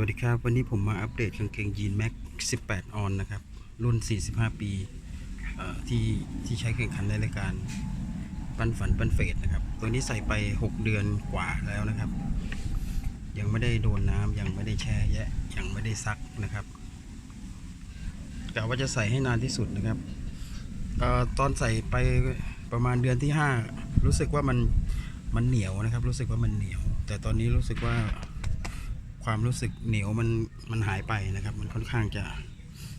วัสดีครับ วันนี้ผมมาอัปเดตกางเกงยีนแม็ก 18 ออนนะครับ รุ่น 45 ปีที่ที่ใช้แข่งขันในรายการปั้นฝันปั้นเฟสนะครับ ตัวนี้ใส่ไป 6 เดือนกว่าแล้วนะครับ ยังไม่ได้โดนน้ำยังไม่ได้แช่แยะ ยังไม่ได้ซักนะครับกะว่าจะใส่ให้นานที่สุดนะครับออตอนใส่ไปประมาณเดือนที่ 5 รู้สึกว่ามันมันเหนียวนะครับ รู้สึกว่ามันเหนียว แต่ตอนนี้รู้สึกว่า ความรู้สึกเหนียวมันมันหายไปนะครับ มันค่อนข้างจะ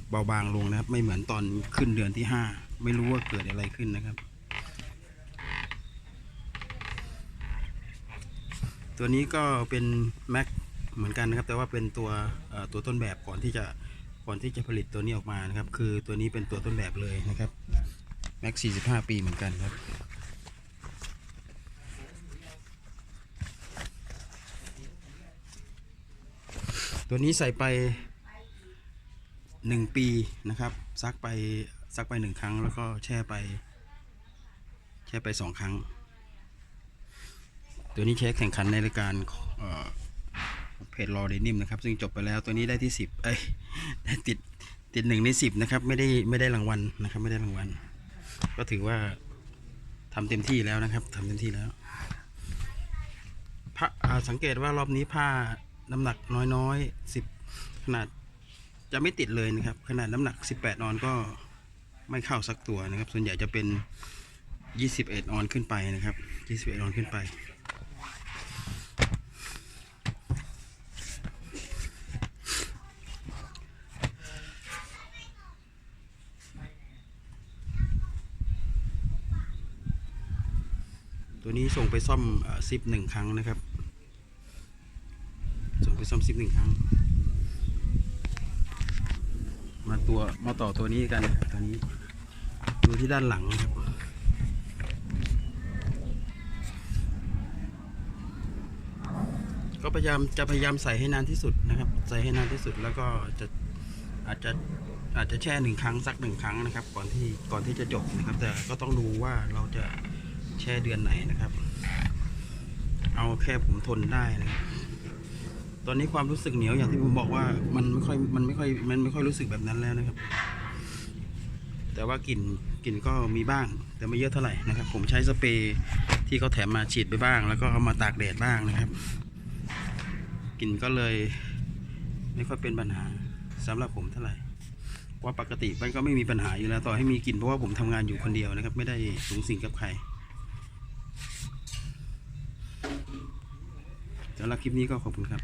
เบาบางลงนะครับ ไม่เหมือนตอนขึ้นเดือนที่ห้าไม่รู้ว่าเกิดอะไรขึ้นนะครับ ตัวนี้ก็เป็นแม็กเหมือนกันนะครับ แต่ว่าเป็นตัวตัวต้นแบบก่อนที่จะก่อนที่จะผลิตตัวนี้ออกมานะครับ คือตัวนี้เป็นตัวต้นแบบเลยนะครับแม็ก45 ปีเหมือนกันครับ ตัวนี้ใส่ไปหนึ่งปีนะครับ ซักไปซักไปหนึ่งครั้งแล้วก็แช่ไป แช่ไปสองครั้ง ตัวนี้ใช้แข่งขันในรายการเพจรอเดนิมนะครับ ซึ่งจบไปแล้วตัวนี้ได้ที่สิบเอ้ยได้ติดติดหนึ่งในสิบนะครับ ไม่ได้ไม่ได้รางวัลนะครับ ไม่ได้รางวัลก็ถือว่าทำเต็มที่แล้วนะครับทำเต็มที่แล้วผ้าสังเกตว่ารอบนี้ผ้า น้ำหนักน้อยๆสิบขนาดจะไม่ติดเลยนะครับ ขนาดน้ำหนัก 18 ออนก็ไม่เข้าสักตัวนะครับ ส่วนใหญ่จะเป็น 21 ออนขึ้นไปนะครับ 21 ออนขึ้นไป ตัวนี้ส่งไปซ่อมซิปหนึ่งครั้งนะครับ ไปซ่อมซิปหนึ่งครั้ง มาตัวมาต่อตัวนี้กันนะครับตัวนี้ดูที่ด้านหลังนะครับก็พยายามจะพยายามใส่ให้นานที่สุดนะครับ ใส่ให้นานที่สุดแล้วก็จะอาจจะอาจจะแช่หนึ่งครั้งสักหนึ่งครั้งนะครับ ก่อนที่ก่อนที่จะจบนะครับ แต่ก็ต้องดูว่าเราจะแช่เดือนไหนนะครับ เอาแค่ผมทนได้นะครับ ตอนนี้ความรู้สึกเหนียวอย่างที่ผมบอกว่ามันไม่ค่อยมันไม่ค่อยมันไม่ค่อยรู้สึกแบบนั้นแล้วนะครับ แต่ว่ากลิ่นกลิ่นก็มีบ้าง แต่ไม่เยอะเท่าไหร่นะครับ ผมใช้สเปรย์ที่เขาแถมมาฉีดไปบ้าง แล้วก็เอามาตากแดดบ้างนะครับกลิ่นก็เลยไม่ค่อยเป็นปัญหาสำหรับผมเท่าไหร่ว่าปกติมันก็ไม่มีปัญหาอยู่แล้วต่อให้มีกลิ่นเพราะว่าผมทำงานอยู่คนเดียวนะครับ ไม่ได้สูงสิงกับใครสำหรับคลิปนี้ก็ขอบคุณครับ